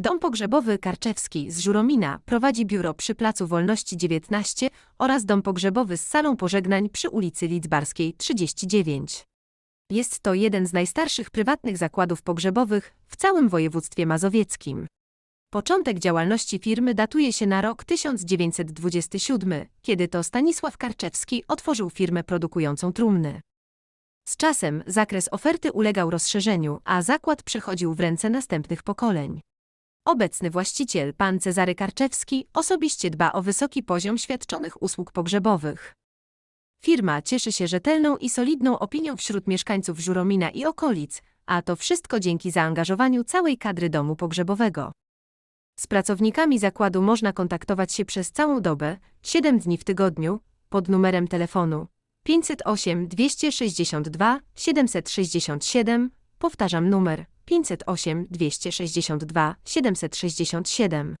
Dom pogrzebowy Karczewski z Żuromina prowadzi biuro przy Placu Wolności 19 oraz dom pogrzebowy z salą pożegnań przy ulicy Lidzbarskiej 39. Jest to jeden z najstarszych prywatnych zakładów pogrzebowych w całym województwie mazowieckim. Początek działalności firmy datuje się na rok 1927, kiedy to Stanisław Karczewski otworzył firmę produkującą trumny. Z czasem zakres oferty ulegał rozszerzeniu, a zakład przechodził w ręce następnych pokoleń. Obecny właściciel, pan Cezary Karczewski, osobiście dba o wysoki poziom świadczonych usług pogrzebowych. Firma cieszy się rzetelną i solidną opinią wśród mieszkańców Żuromina i okolic, a to wszystko dzięki zaangażowaniu całej kadry domu pogrzebowego. Z pracownikami zakładu można kontaktować się przez całą dobę, 7 dni w tygodniu, pod numerem telefonu 508 262 767, powtarzam numer 508 262 767.